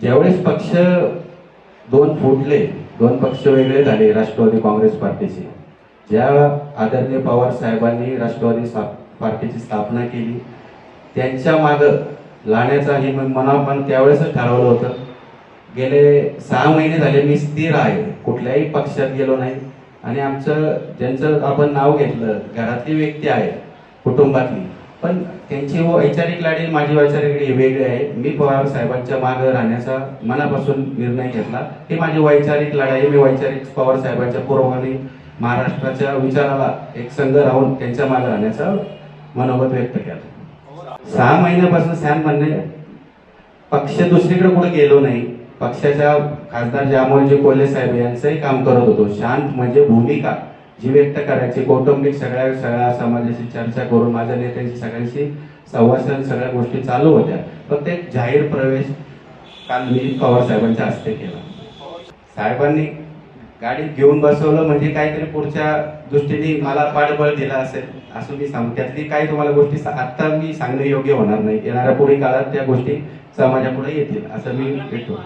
ज्यावेळेस पक्ष दोन फुटले दोन पक्ष वेगळे झाले राष्ट्रवादी काँग्रेस पार्टीचे. ज्या आदरणीय पवार साहेबांनी राष्ट्रवादी पार्टीची स्थापना केली त्यांच्या मागं लाण्याचा हे मी पण त्यावेळेसच ठरवलं होतं. गेले सहा महिने झाले मी स्थिर आहे कुठल्याही पक्षात गेलो नाही. आणि आमचं ज्यांचं आपण नाव घेतलं घरातली व्यक्ती आहे कुटुंबातली पण त्यांची वैचारिक लाडी माझी वैचारिक लाडी वेगळी आहे. मी पवार साहेबांच्या मागे राहण्याचा मनापासून निर्णय घेतला. ही माझी वैचारिक लढाई मी वैचारिक पवार साहेबांच्या पूर्वाने महाराष्ट्राच्या विचाराला एक संघ राहून त्यांच्या मागे राहण्याचा मनोगत व्यक्त केला. सहा महिन्यापासून सॅन म्हणणे पक्ष दुसरीकडे कुठे गेलो नाही. पक्षाच्या खासदार जामोलजी कोल्हे साहेब यांचंही काम करत होतो. शांत म्हणजे भूमिका. जी व्यक्त करायची. कौटुंबिक सगळ्या सगळ्या समाजाशी चर्चा करून माझ्या नेत्यांशी सगळ्यांशी संवाद सगळ्या गोष्टी चालू होत्या. पण ते जाहीर प्रवेश काल मी पवार साहेबांच्या हस्ते केला. साहेबांनी गाडीत घेऊन बसवलं म्हणजे काहीतरी पुढच्या दृष्टीने मला पाठबळ दिला असेल असं मी सांगू. त्यातली काही तुम्हाला गोष्टी आत्ता मी सांगणं योग्य होणार नाही. येणाऱ्या पुढील काळात त्या गोष्टी समाजापुढे येतील असं मी भेटतो.